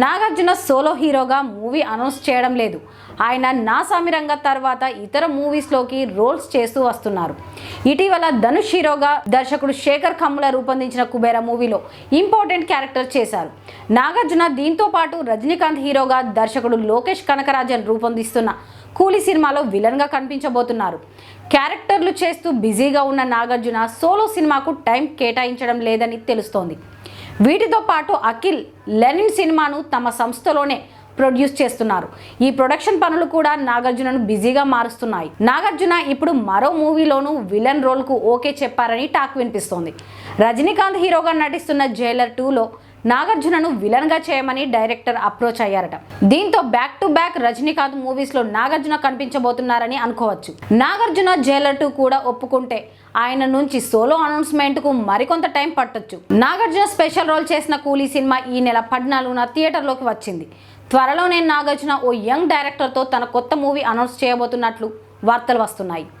Nagarjuna solo హీరోగా movie announce చేయడం లేదు. ఆయన నా సామిరంగ తర్వాత ఇతర మూవీస్లోకి రోల్స్ చేస్తూ వస్తున్నారు. ఇటీవల ధనుష్ హీరోగా దర్శకుడు శేఖర్ కమ్ముల రూపొందించిన కుబేర మూవీలో ఇంపార్టెంట్ క్యారెక్టర్ చేశారు. నాగార్జున దీంతో పాటు రజనీకాంత్ హీరోగా దర్శకుడు లోకేష్ కనకరాజన్ రూపొందిస్తున్న కూలీ సినిమాలో విలన్గా కనిపించబోతున్నారు. క్యారెక్టర్లు చేస్తూ బిజీగా ఉన్న నాగార్జున సోలో సినిమాకు టైం కేటాయించడం లేదని తెలుస్తోంది. వీటితో పాటు అఖిల్ లెనిన్ సినిమాను తమ సంస్థలోనే ప్రొడ్యూస్ చేస్తున్నారు. ఈ ప్రొడక్షన్ పనులు కూడా నాగార్జునను బిజీగా మారుస్తున్నాయి. నాగార్జున ఇప్పుడు మరో మూవీలోనూ విలన్ రోల్కు ఓకే చెప్పారని టాక్ వినిపిస్తోంది. రజనీకాంత్ హీరోగా నటిస్తున్న జైలర్ టూలో నాగార్జునను విలన్గా చేయమని డైరెక్టర్ అప్రోచ్ అయ్యారట. దీంతో బ్యాక్ టు బ్యాక్ రజనీకాంత్ మూవీస్లో నాగార్జున కనిపించబోతున్నారని అనుకోవచ్చు. నాగార్జున జైలర్ టూ కూడా ఒప్పుకుంటే ఆయన నుంచి సోలో అనౌన్స్మెంట్కు మరికొంత టైం పట్టొచ్చు. నాగార్జున స్పెషల్ రోల్ చేసిన కూలీ సినిమా ఈ నెల పద్నాలుగున థియేటర్లోకి వచ్చింది. త్వరలోనే నాగార్జున ఓ యంగ్ డైరెక్టర్తో తన కొత్త మూవీ అనౌన్స్ చేయబోతున్నట్లు వార్తలు వస్తున్నాయి.